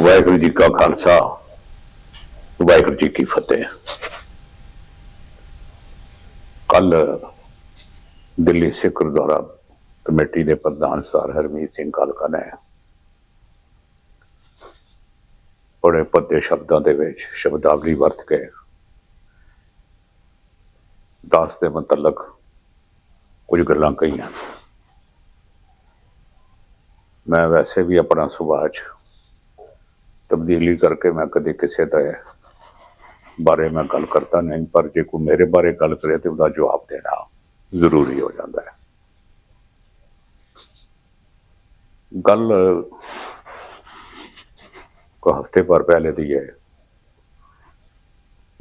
ਵਾਹਿਗੁਰੂ ਜੀ ਕਾ ਖਾਲਸਾ, ਵਾਹਿਗੁਰੂ ਜੀ ਕੀ ਫਤਿਹ। ਕੱਲ ਦਿੱਲੀ ਸਿੱਖ ਗੁਰਦੁਆਰਾ ਕਮੇਟੀ ਦੇ ਪ੍ਰਧਾਨ ਸਰ ਹਰਮੀਤ ਸਿੰਘ ਕਾਲਕਾ ਨੇ ਬੜੇ ਪੱਦੇ ਸ਼ਬਦਾਂ ਦੇ ਵਿੱਚ ਸ਼ਬਦਾਵਲੀ ਵਰਤ ਕੇ ਦਾਸ ਦੇ ਮੁਤਲਕ ਕੁਝ ਗੱਲਾਂ ਕਹੀਆਂ। ਮੈਂ ਵੈਸੇ ਵੀ ਆਪਣਾ ਸੁਭਾਅ ਤਬਦੀਲੀ ਕਰਕੇ ਮੈਂ ਕਦੇ ਕਿਸੇ ਦਾ ਬਾਰੇ ਮੈਂ ਗੱਲ ਕਰਤਾ ਨਹੀਂ, ਪਰ ਜੇ ਕੋਈ ਮੇਰੇ ਬਾਰੇ ਗੱਲ ਕਰੇ ਤੇ ਉਹਦਾ ਜਵਾਬ ਦੇਣਾ ਜ਼ਰੂਰੀ ਹੋ ਜਾਂਦਾ ਹੈ। ਗੱਲ ਕੋ ਹਫ਼ਤੇ ਪਰ ਪਹਿਲੇ ਦੀ ਹੈ।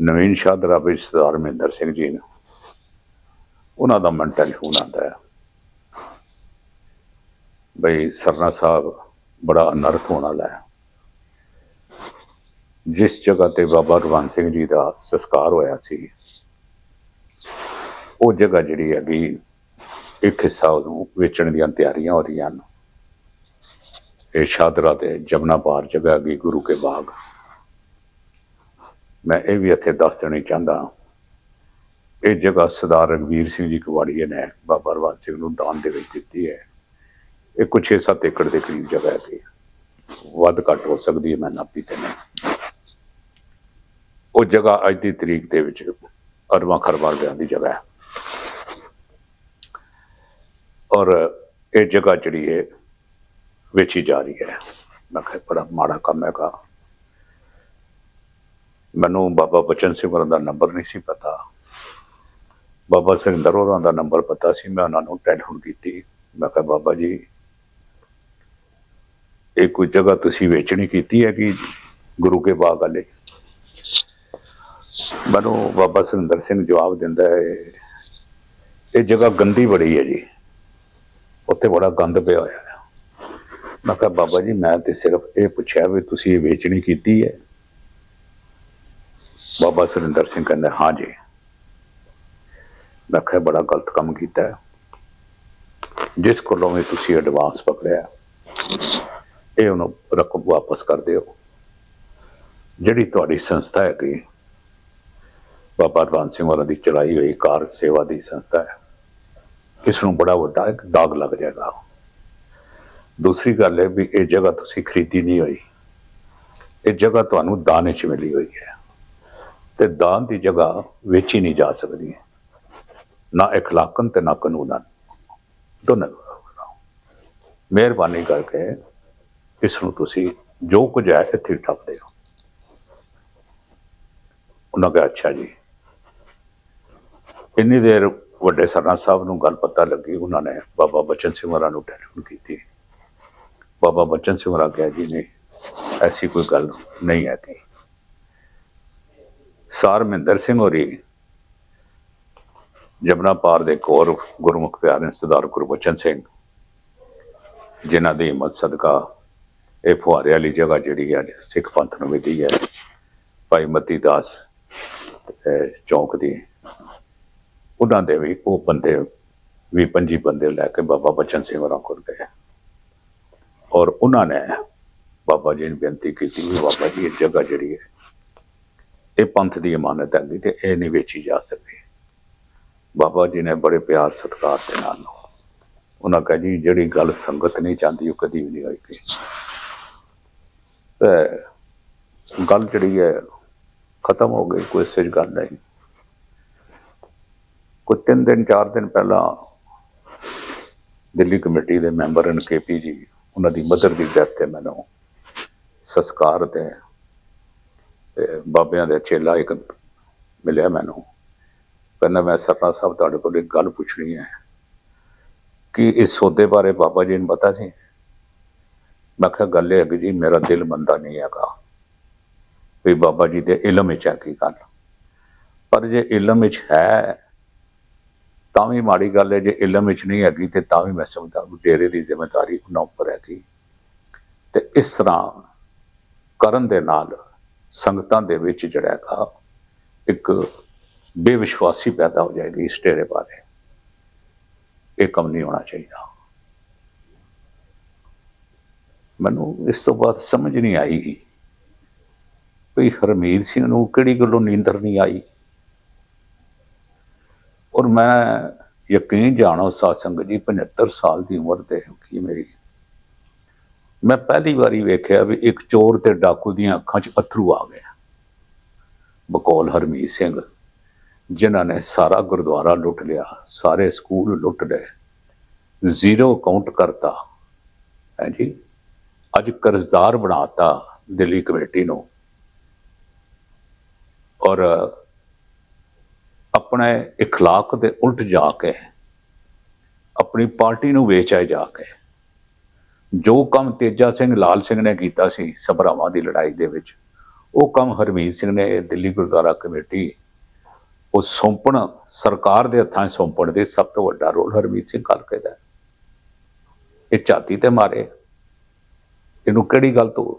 ਨਵੀਨ ਸ਼ਾਹ ਦਰਾਬੇ ਸਰਦਾਰ ਮਹਿੰਦਰ ਸਿੰਘ ਜੀ ਨੇ। ਉਹਨਾਂ ਦਾ ਮਨ ਟੈਲੀਫੋਨ ਆਉਂਦਾ ਹੈ। ਬਈ ਸਰਨਾ ਸਾਹਿਬ ਬੜਾ ਅਨਰਥ ਹੋਣ ਵਾਲਾ ਹੈ। ਜਿਸ ਜਗ੍ਹਾ ਤੇ ਬਾਬਾ ਰਵਾਨ ਸਿੰਘ ਜੀ ਦਾ ਸੰਸਕਾਰ ਹੋਇਆ ਸੀ, ਉਹ ਜਗ੍ਹਾ ਜਿਹੜੀ ਹੈਗੀ, ਇੱਕ ਹਿੱਸਾ ਉਹਨੂੰ ਵੇਚਣ ਦੀਆਂ ਤਿਆਰੀਆਂ ਹੋ ਰਹੀਆਂ ਹਨ। ਇਹ ਸ਼ਾਦਰਾ ਤੇ ਜਮਨਾ ਪਾਰ ਜਗ੍ਹਾ ਹੈਗੀ ਗੁਰੂ ਕੇ ਬਾਗ। ਮੈਂ ਇਹ ਵੀ ਇੱਥੇ ਦੱਸ ਦੇਣੀ ਚਾਹੁੰਦਾ ਇਹ ਜਗ੍ਹਾ ਸਰਦਾਰ ਰਗਵੀਰ ਸਿੰਘ ਜੀ ਕਵਾੜੀਏ ਨੇ ਬਾਬਾ ਰਵਾਨ ਸਿੰਘ ਨੂੰ ਦਾਨ ਦੇ ਵਿੱਚ ਦਿੱਤੀ ਹੈ। ਇਹ ਕੁਛ 6-7 ਏਕੜ ਦੇ ਕਰੀਬ ਜਗ੍ਹਾ ਹੈ। ਵੱਧ ਘੱਟ ਹੋ ਸਕਦੀ ਹੈ, ਮੈਂ ਨਾਪੀ ਤੇ ਨਹੀਂ। ਉਹ ਜਗ੍ਹਾ ਅੱਜ ਦੀ ਤਰੀਕ ਦੇ ਵਿੱਚ ਅਰਬਾਂ ਖਰਬਾਂ ਰੁਪਈਆਂ ਦੀ ਜਗ੍ਹਾ ਹੈ। ਔਰ ਇਹ ਜਗ੍ਹਾ ਜਿਹੜੀ ਹੈ ਵੇਚੀ ਜਾ ਰਹੀ ਹੈ। ਮੈਂ ਕਿਹਾ, ਬੜਾ ਮਾੜਾ ਕੰਮ ਹੈਗਾ। ਮੈਨੂੰ ਬਾਬਾ ਬਚਨ ਸਿੰਘ ਹੋਰਾਂ ਦਾ ਨੰਬਰ ਨਹੀਂ ਸੀ ਪਤਾ। ਬਾਬਾ ਸਿੰਦਰ ਹੋਰਾਂ ਦਾ ਨੰਬਰ ਪਤਾ ਸੀ। ਮੈਂ ਉਹਨਾਂ ਨੂੰ ਟੈਲੀਫੋਨ ਕੀਤੀ। ਮੈਂ ਕਿਹਾ, ਬਾਬਾ ਜੀ, ਇਹ ਕੋਈ ਜਗ੍ਹਾ ਤੁਸੀਂ ਵੇਚਣੀ ਕੀਤੀ ਹੈ ਕਿ ਗੁਰੂ ਕੇ ਬਾਗ ਵਾਲੇ? ਮੈਨੂੰ ਬਾਬਾ ਸੁਰਿੰਦਰ ਸਿੰਘ ਜਵਾਬ ਦਿੰਦਾ ਹੈ, ਇਹ ਜਗ੍ਹਾ ਗੰਦੀ ਬੜੀ ਹੈ ਜੀ। ਉੱਥੇ ਬੜਾ ਗੰਦ ਪਿਆ ਹੋਇਆ ਹੈ। ਮੈਂ ਕਿਹਾ, ਬਾਬਾ ਜੀ, ਮੈਂ ਤੇ ਸਿਰਫ ਇਹ ਪੁੱਛਿਆ ਵੀ ਤੁਸੀਂ ਇਹ ਵੇਚਣੀ ਕੀਤੀ ਹੈ? ਬਾਬਾ ਸੁਰਿੰਦਰ ਸਿੰਘ ਕਹਿੰਦਾ, ਹਾਂ ਜੀ। ਮੈਂ ਕਿਹਾ, ਬੜਾ ਗਲਤ ਕੰਮ ਕੀਤਾ ਜਿਸ ਕੋਲੋਂ ਵੀ ਤੁਸੀਂ ਐਡਵਾਂਸ ਪਕੜਿਆ, ਇਹ ਉਹਨੂੰ ਰਕਮ ਵਾਪਸ ਕਰ ਦਿਓ। ਜਿਹੜੀ ਤੁਹਾਡੀ ਸੰਸਥਾ ਹੈਗੀ ਬਾਬਾ ਰਵਾਨ ਸਿੰਘ ਵਾਲਾ ਦੀ ਚਲਾਈ ਹੋਈ ਕਾਰ ਸੇਵਾ ਦੀ ਸੰਸਥਾ ਹੈ ਇਸ ਨੂੰ ਬੜਾ ਵੱਡਾ ਇੱਕ ਦਾਗ ਲੱਗ ਜਾਏਗਾ ਦੂਸਰੀ ਗੱਲ ਹੈ ਵੀ ਇਹ ਜਗ੍ਹਾ ਤੁਸੀਂ ਖਰੀਦੀ ਨਹੀਂ ਹੋਈ ਇਹ ਜਗ੍ਹਾ ਤੁਹਾਨੂੰ ਦਾਨ ਵਿੱਚ ਮਿਲੀ ਹੋਈ ਹੈ ਤੇ ਦਾਨ ਦੀ ਜਗ੍ਹਾ ਵੇਚੀ ਨਹੀਂ ਜਾ ਸਕਦੀ ਨਾ اخلاقن ਤੇ ਨਾ ਕਾਨੂੰਨਨ ਦੋਨਾਂ ਮਿਹਰਬਾਨੀ ਕਰਕੇ ਇਸ ਨੂੰ ਤੁਸੀਂ ਜੋ ਕੁਝ ਹੈ ਇੱਥੇ ਹੀ ਠੱਪ ਦਿਓ ਉਹਨਾਂ ਕਿਹਾ ਅੱਛਾ ਜੀ ਜਿੰਨੀ ਦੇਰ ਵੱਡੇ ਸਰਨਾ ਸਾਹਿਬ ਨੂੰ ਗੱਲ ਪਤਾ ਲੱਗੀ, ਉਹਨਾਂ ਨੇ ਬਾਬਾ ਬਚਨ ਸਿੰਘ ਹੋਰਾਂ ਨੂੰ ਟੈਲੀਫੋਨ ਕੀਤੀ। ਬਾਬਾ ਬਚਨ ਸਿੰਘ ਹੋਰਾਂ ਕਿਹਾ, ਜੀ ਨੇ ਐਸੀ ਕੋਈ ਗੱਲ ਨਹੀਂ ਹੈ ਕਿ ਸਾਰ ਮਹਿੰਦਰ ਸਿੰਘ ਹੋਰੀ, ਜਮਨਾ ਪਾਰ ਦੇ ਕੋਰ ਗੁਰਮੁਖ ਪਿਆਰੇ ਸਰਦਾਰ ਗੁਰਬਚਨ ਸਿੰਘ, ਜਿਨ੍ਹਾਂ ਦੀ ਹਿੰਮਤ, ਸਦਕਾ ਇਹ ਫੁਹਾਰੇ ਵਾਲੀ ਜਗ੍ਹਾ ਜਿਹੜੀ ਅੱਜ ਸਿੱਖ ਪੰਥ ਨੂੰ ਮਿਲੀ ਹੈ। ਭਾਈ ਮਤੀ ਦਾਸ ਚੌਂਕ ਦੀ ਉਹਨਾਂ ਦੇ ਵੀ, ਉਹ ਬੰਦੇ ਵੀ ਪੰਜੀ ਬੰਦੇ ਲੈ ਕੇ ਬਾਬਾ ਬਚਨ ਸਿੰਘ ਹੋਰਾਂ ਕੋਲ ਗਏ। ਔਰ ਉਹਨਾਂ ਨੇ ਬਾਬਾ ਜੀ ਨੂੰ ਬੇਨਤੀ ਕੀਤੀ ਵੀ ਬਾਬਾ ਜੀ, ਇਹ ਜਗ੍ਹਾ ਜਿਹੜੀ ਹੈ, ਇਹ ਪੰਥ ਦੀ ਇਮਾਨਤ ਹੈਗੀ ਤੇ ਇਹ ਨਹੀਂ ਵੇਚੀ ਜਾ ਸਕਦੀ। ਬਾਬਾ ਜੀ ਨੇ ਬੜੇ ਪਿਆਰ ਸਤਿਕਾਰ ਦੇ ਨਾਲ ਉਹਨਾਂ ਕਹਾ ਜੀ, ਜਿਹੜੀ ਗੱਲ ਸੰਗਤ ਨਹੀਂ ਚਾਹੁੰਦੀ, ਉਹ ਕਦੀ ਵੀ ਨਹੀਂ ਹੋਏਗੀ ਤੇ ਗੱਲ ਜਿਹੜੀ ਹੈ, ਖਤਮ ਹੋ ਗਈ, ਕੋਈ ਸੱਚ ਗੱਲ ਨਹੀਂ। ਕੋਈ ਤਿੰਨ ਦਿਨ, ਚਾਰ ਦਿਨ ਪਹਿਲਾਂ ਦਿੱਲੀ ਕਮੇਟੀ ਦੇ ਮੈਂਬਰ ਹਨ, ਕੇਪੀ ਜੀ, ਉਹਨਾਂ ਦੀ ਮਦਰ ਦੀ ਡੈਥ ਤੇ ਮੈਨੂੰ ਸੰਸਕਾਰ ਤੇ ਤੇ ਬਾਬਿਆਂ ਦੇ ਚੇਲਾ ਇੱਕ ਮਿਲਿਆ ਮੈਨੂੰ। ਕਹਿੰਦਾ, ਮੈਂ ਸਰਨਾ ਸਾਹਿਬ ਤੁਹਾਡੇ ਕੋਲ ਇੱਕ ਗੱਲ ਪੁੱਛਣੀ ਹੈ। ਕਿ ਇਸ ਸੌਦੇ ਬਾਰੇ ਬਾਬਾ ਜੀ ਨੂੰ ਪਤਾ ਸੀ? ਮੈਂ ਕਿਹਾ, ਗੱਲ ਇਹ ਹੈ ਕਿ ਜੀ, ਮੇਰਾ ਦਿਲ ਮੰਦਾ ਨਹੀਂ ਹੈਗਾ ਵੀ ਬਾਬਾ ਜੀ ਦੇ ਇਲਮ ਵਿੱਚ ਹੈ ਕੀ ਗੱਲ। ਪਰ ਜੇ ਇਲਮ ਵਿੱਚ ਹੈ ਤਾਂ ਵੀ ਮਾੜੀ ਗੱਲ ਹੈ, ਜੇ ਇਲਮ ਵਿੱਚ ਨਹੀਂ ਹੈਗੀ ਤੇ ਤਾਂ ਵੀ ਮੈਂ ਸਮਝਦਾ ਵੀ ਡੇਰੇ ਦੀ ਜ਼ਿੰਮੇਵਾਰੀ ਉਹਨਾਂ ਉੱਪਰ ਹੈਗੀ। ਤੇ ਇਸ ਤਰ੍ਹਾਂ ਕਰਨ ਦੇ ਨਾਲ ਸੰਗਤਾਂ ਦੇ ਵਿੱਚ ਜਿਹੜਾ ਹੈਗਾ, ਇੱਕ ਬੇਵਿਸ਼ਵਾਸੀ ਪੈਦਾ ਹੋ ਜਾਏਗੀ ਇਸ ਡੇਰੇ ਬਾਰੇ। ਇਹ ਕੰਮ ਨਹੀਂ ਹੋਣਾ ਚਾਹੀਦਾ। ਮੈਨੂੰ ਇਸ ਤੋਂ ਬਾਅਦ ਸਮਝ ਨਹੀਂ ਆਈ ਵੀ ਹਰਮੀਤ ਸਿੰਘ ਨੂੰ ਕਿਹੜੀ ਗੱਲੋਂ ਨੀਂਦਰ ਨਹੀਂ ਆਈ। ਔਰ ਮੈਂ ਯਕੀਨ ਜਾਣੋ ਸਾਧ ਜੀ 75 ਸਾਲ ਦੀ ਉਮਰ ਤੇ ਕੀ ਮੇਰੀ। ਮੈਂ ਪਹਿਲੀ ਵਾਰੀ ਵੇਖਿਆ ਵੀ ਇੱਕ ਚੋਰ ਤੇ ਡਾਕੂ ਦੀਆਂ ਅੱਖਾਂ 'ਚ ਅਥਰੂ ਆ ਗਿਆ। ਬਕੌਲ ਹਰਮੀਤ ਸਿੰਘ, ਜਿਨ੍ਹਾਂ ਨੇ ਸਾਰਾ ਗੁਰਦੁਆਰਾ ਲੁੱਟ ਲਿਆ, ਸਾਰੇ ਸਕੂਲ ਲੁੱਟ ਲਏ, ਜ਼ੀਰੋ ਕਾਊਂਟ ਕਰਤਾ। ਹੈ ਜੀ? ਅੱਜ ਕਰਜ਼ਦਾਰ ਬਣਾਤਾ ਦਿੱਲੀ ਕਮੇਟੀ ਨੂੰ। ਔਰ ਆਪਣੇ اخلاق ਦੇ ਉਲਟ ਜਾ ਕੇ ਆਪਣੀ ਪਾਰਟੀ ਨੂੰ ਵੇਚਿਆ ਜਾ ਕੇ ਜੋ ਕੰਮ ਤੇਜਾ ਸਿੰਘ ਲਾਲ ਸਿੰਘ ਨੇ ਕੀਤਾ ਸੀ ਸਭਰਾਵਾਂ ਦੀ ਲੜਾਈ ਦੇ ਵਿੱਚ ਉਹ ਕੰਮ ਹਰਮੀਤ ਸਿੰਘ ਨੇ ਦਿੱਲੀ ਗੁਰਦੁਆਰਾ ਕਮੇਟੀ ਉਹ ਸੌਂਪਣ ਸਰਕਾਰ ਦੇ ਹੱਥਾਂ 'ਚ ਸੌਂਪਣ ਦੇ ਸਭ ਤੋਂ ਵੱਡਾ ਰੋਲ ਹਰਮੀਤ ਸਿੰਘ ਕਾਲਕੇ ਦਾ ਹੈ। ਇਹ ਝਾਤੀ ਤੇ ਮਾਰੇ ਇਹਨੂੰ ਕਿਹੜੀ ਗੱਲ ਤੋਂ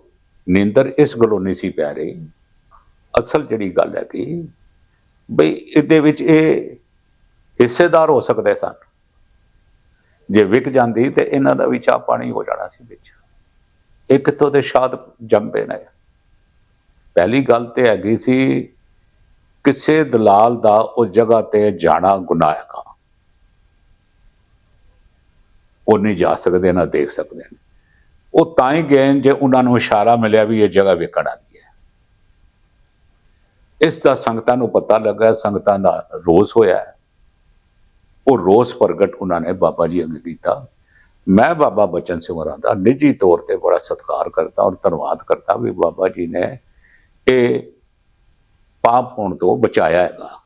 ਨਿੰਦਰ ਇਸ ਗੱਲੋਂ ਨਹੀਂ ਸੀ ਪੈ ਰਹੀ ਅਸਲ ਜਿਹੜੀ ਗੱਲ ਹੈ ਕਿ ਬਈ ਇਹਦੇ ਵਿੱਚ ਇਹ ਹਿੱਸੇਦਾਰ ਹੋ ਸਕਦੇ ਸਨ। ਜੇ ਵਿਕ ਜਾਂਦੀ ਤੇ ਇਹਨਾਂ ਦਾ ਵੀ ਚਾਹ ਪਾਣੀ ਹੋ ਜਾਣਾ ਸੀ ਵਿੱਚ। ਇੱਕ ਤੋਂ ਦੇ ਸ਼ਾਦ ਜੰਮੇ ਨੇ। ਪਹਿਲੀ ਗੱਲ ਤੇ ਹੈਗੀ ਸੀ, ਕਿਸੇ ਦਲਾਲ ਦਾ ਉਹ ਜਗ੍ਹਾ ਤੇ ਜਾਣਾ ਗੁਨਾਹ ਹੈਗਾ ਉਹ ਨਹੀਂ ਜਾ ਸਕਦੇ, ਨਾ ਦੇਖ ਸਕਦੇ। ਉਹ ਤਾਂ ਹੀ ਗਏ ਜੇ ਉਹਨਾਂ ਨੂੰ ਇਸ਼ਾਰਾ ਮਿਲਿਆ ਵੀ ਇਹ ਜਗ੍ਹਾ ਵਿਕਣ ਵਾਲੀ। ਇਸ ਦਾ ਸੰਗਤਾਂ ਨੂੰ ਪਤਾ ਲੱਗਾ, ਸੰਗਤਾਂ ਦਾ ਰੋਸ ਹੋਇਆ ਉਹ ਰੋਸ ਪ੍ਰਗਟ ਉਹਨਾਂ ਨੇ ਬਾਬਾ ਜੀ ਅੱਗੇ ਕੀਤਾ। ਮੈਂ ਬਾਬਾ ਬਚਨ ਸਿੰਘ ਹੋਰਾਂ ਦਾ ਨਿੱਜੀ ਤੌਰ ਤੇ ਬੜਾ ਸਤਿਕਾਰ ਕਰਦਾ ਔਰ ਧੰਨਵਾਦ ਕਰਦਾ ਵੀ ਬਾਬਾ ਜੀ ਨੇ ਇਹ ਪਾਪ ਹੋਣ ਤੋਂ ਬਚਾਇਆ ਹੈਗਾ।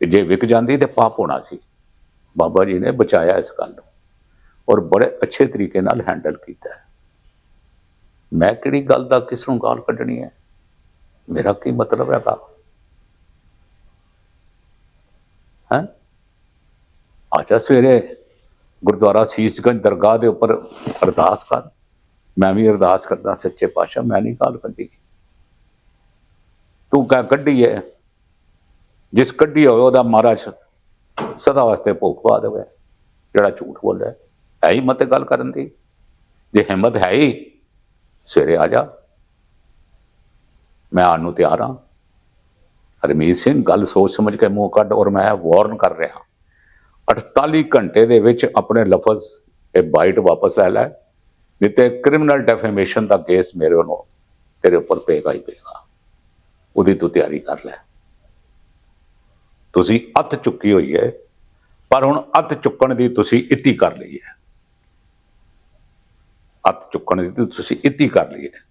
ਤੇ ਜੇ ਵਿਕ ਜਾਂਦੀ ਤੇ ਪਾਪ ਹੋਣਾ ਸੀ। ਬਾਬਾ ਜੀ ਨੇ ਬਚਾਇਆ ਇਸ ਗੱਲ ਨੂੰ ਔਰ ਬੜੇ ਅੱਛੇ ਤਰੀਕੇ ਨਾਲ ਹੈਂਡਲ ਕੀਤਾ ਮੈਂ ਕਿਹੜੀ ਗੱਲ ਦਾ ਕਿਸ ਨੂੰ ਗਾਲ ਕੱਢਣੀ ਹੈ? ਮੇਰਾ ਕੀ ਮਤਲਬ ਹੈਗਾ ਹੈ? ਅੱਛਾ ਸਵੇਰੇ ਗੁਰਦੁਆਰਾ ਸੀਸਗੰਜ ਦਰਗਾਹ ਦੇ ਉੱਪਰ ਅਰਦਾਸ ਕਰ। ਮੈਂ ਵੀ ਅਰਦਾਸ ਕਰਦਾ ਸੱਚੇ ਪਾਤਸ਼ਾਹ, ਮੈਂ ਨਹੀਂ ਗਾਲ ਕੱਢੀ। ਤੂੰ ਕਾ ਕੱਢੀ ਹੈ ਜਿਸ ਕੱਢੀ ਹੋਵੇ ਉਹਦਾ ਮਹਾਰਾਜ ਸਦਾ ਵਾਸਤੇ ਭੁੱਖ ਪਾ ਦੇਵੇ, ਜਿਹੜਾ ਝੂਠ ਬੋਲਦਾ ਹੈ ਹੀ ਮਤੇ ਗੱਲ ਕਰਨ ਦੀ। ਜੇ ਹਿੰਮਤ ਹੈ ਹੀ, ਸਵੇਰੇ ਆ ਜਾ। ਮੈਂ ਆਉਣ ਨੂੰ ਤਿਆਰ ਹਾਂ। ਹਰਮੀਤ ਸਿੰਘ, ਗੱਲ ਸੋਚ ਸਮਝ ਕੇ ਮੂੰਹ ਕੱਢ ਔਰ ਮੈਂ ਵਾਰਨ ਕਰ ਰਿਹਾ 48 ਘੰਟੇ ਦੇ ਵਿੱਚ ਆਪਣੇ ਲਫ਼ਜ਼ ਇਹ ਬਾਈਟ ਵਾਪਸ ਲੈ ਲੈ, ਨਹੀਂ ਤੇ ਕ੍ਰਿਮੀਨਲ ਡੈਫੇਮੇਸ਼ਨ ਦਾ ਕੇਸ ਮੇਰੇ ਵੱਲੋਂ ਤੇਰੇ ਉੱਪਰ ਪਏਗਾ ਹੀ ਪਏਗਾ ਉਹਦੀ ਤੂੰ ਤਿਆਰੀ ਕਰ ਲੈ। ਤੁਸੀਂ ਅੱਤ ਚੁੱਕੀ ਹੋਈ ਹੈ ਪਰ ਹੁਣ ਅੱਤ ਚੁੱਕਣ ਦੀ ਤੁਸੀਂ ਇੱਤੀ ਕਰ ਲਈ ਹੈ ਅੱਤ ਚੁੱਕਣ ਦੀ ਤੁਸੀਂ ਇੱਤੀ ਕਰ ਲਈ ਹੈ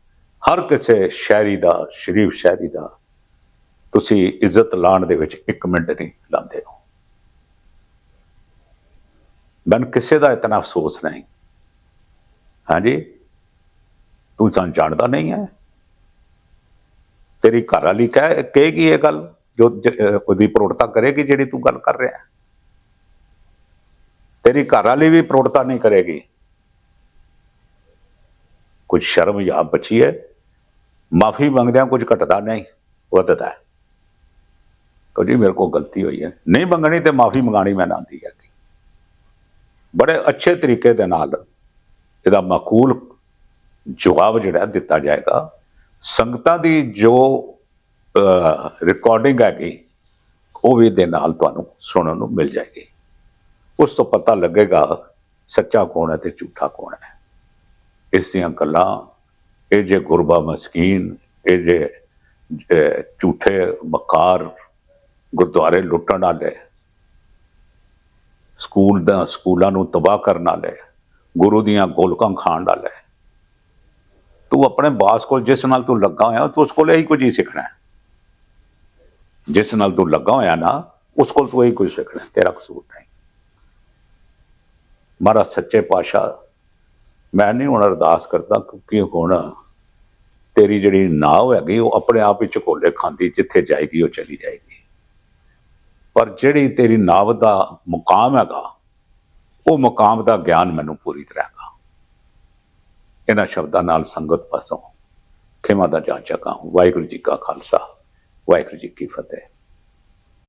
ਹਰ ਕਿਸੇ ਸ਼ਹਿਰੀ ਦਾ, ਸ਼ਰੀਫ ਸ਼ਹਿਰੀ ਦਾ ਤੁਸੀਂ ਇੱਜ਼ਤ ਲਾਣ ਦੇ ਵਿੱਚ ਇੱਕ ਮਿੰਟ ਨਹੀਂ ਲਾਉਂਦੇ ਹੋ। ਮੈਨੂੰ ਕਿਸੇ ਦਾ ਇਤਨਾ ਅਫਸੋਸ ਨਹੀਂ। ਹਾਂਜੀ? ਤੂੰ ਸਾਨੂੰ ਜਾਣਦਾ ਨਹੀਂ ਹੈ। ਤੇਰੀ ਘਰ ਵਾਲੀ ਕਹਿ, ਕਹੇਗੀ ਇਹ ਗੱਲ, ਜੋ ਉਹਦੀ ਪ੍ਰੋੜਤਾ ਕਰੇਗੀ ਜਿਹੜੀ ਤੂੰ ਗੱਲ ਕਰ ਰਿਹਾ ਤੇਰੀ ਘਰ ਵਾਲੀ ਵੀ ਪ੍ਰੋੜਤਾ ਨਹੀਂ ਕਰੇਗੀ। ਕੁਝ ਸ਼ਰਮ ਜਾਂ ਬਚੀ ਹੈ? ਮਾਫੀ ਮੰਗਦਿਆਂ ਕੁਝ ਘਟਦਾ ਨਹੀਂ, ਵੱਧਦਾ ਹੈ। ਕਹੋ ਜੀ, ਮੇਰੇ ਕੋਲ ਗਲਤੀ ਹੋਈ ਹੈ। ਨਹੀਂ ਮੰਗਣੀ ਤੇ ਮਾਫੀ ਮੰਗਾਣੀ ਮੈਂ ਨਾ ਆਂਦੀ ਹੈ ਬੜੇ ਅੱਛੇ ਤਰੀਕੇ ਦੇ ਨਾਲ ਇਹਦਾ ਮਾਕੂਲ ਜਵਾਬ ਜਿਹੜਾ ਦਿੱਤਾ ਜਾਏਗਾ। ਸੰਗਤਾਂ ਦੀ ਜੋ ਰਿਕਾਰਡਿੰਗ ਹੈਗੀ, ਉਹ ਵੀ ਦੇ ਨਾਲ ਤੁਹਾਨੂੰ ਸੁਣਨ ਨੂੰ ਮਿਲ ਜਾਏਗੀ। ਉਸ ਤੋਂ ਪਤਾ ਲੱਗੇਗਾ ਸੱਚਾ ਕੌਣ ਹੈ ਤੇ ਝੂਠਾ ਕੌਣ ਹੈ। ਇਸ ਦੀਆਂ ਗੱਲਾਂ ਇਹ ਜੇ ਗੁਰਬਾ ਮਸਕੀਨ, ਇਹ ਜੇ ਝੂਠੇ ਮਕਾਰ ਗੁਰਦੁਆਰੇ ਲੁੱਟਣ ਵਾਲੇ, ਸਕੂਲ ਦਾ, ਸਕੂਲਾਂ ਨੂੰ ਤਬਾਹ ਕਰਨ ਵਾਲੇ, ਗੁਰੂ ਦੀਆਂ ਗੋਲਕਾਂ ਖਾਣ ਵਾਲੇ, ਤੂੰ ਆਪਣੇ ਬਾਸ ਕੋਲ ਜਿਸ ਨਾਲ ਤੂੰ ਲੱਗਾ ਹੋਇਆ, ਤੂੰ ਉਸ ਕੋਲ ਇਹੀ ਕੁਝ ਹੀ ਸਿੱਖਣਾ ਹੈ। ਜਿਸ ਨਾਲ ਤੂੰ ਲੱਗਾ ਹੋਇਆ ਨਾ, ਉਸ ਕੋਲ ਤੂੰ ਇਹੀ ਕੁਝ ਸਿੱਖਣਾ ਤੇਰਾ ਕਸੂਰ ਨਹੀਂ। ਮਾਰਾ ਸੱਚੇ ਪਾਤਸ਼ਾਹ ਮੈਂ ਨਹੀਂ ਹੁਣ ਅਰਦਾਸ ਕਰਦਾ ਕਿਉਂਕਿ ਹੁਣ ਤੇਰੀ ਜਿਹੜੀ ਨਾਵ ਹੈਗੀ, ਉਹ ਆਪਣੇ ਆਪ ਹੀ ਝਕੋਲੇ ਖਾਂਦੀ, ਜਿੱਥੇ ਜਾਏਗੀ, ਉਹ ਚਲੀ ਜਾਏਗੀ। ਪਰ ਜਿਹੜੀ ਤੇਰੀ ਨਾਵ ਦਾ ਮੁਕਾਮ ਹੈਗਾ, ਉਹ ਮੁਕਾਮ ਦਾ ਗਿਆਨ ਮੈਨੂੰ ਪੂਰੀ ਤਰ੍ਹਾਂ ਹੈਗਾ। ਇਹਨਾਂ ਸ਼ਬਦਾਂ ਨਾਲ ਸੰਗਤ ਪਾਸੋਂ ਖਿਮਾ ਦਾ ਜਾਚਾ ਕਾ ਵਾਹਿਗੁਰੂ ਜੀ ਕਾ ਖਾਲਸਾ, ਵਾਹਿਗੁਰੂ ਜੀ ਕੀ ਫਤਿਹ।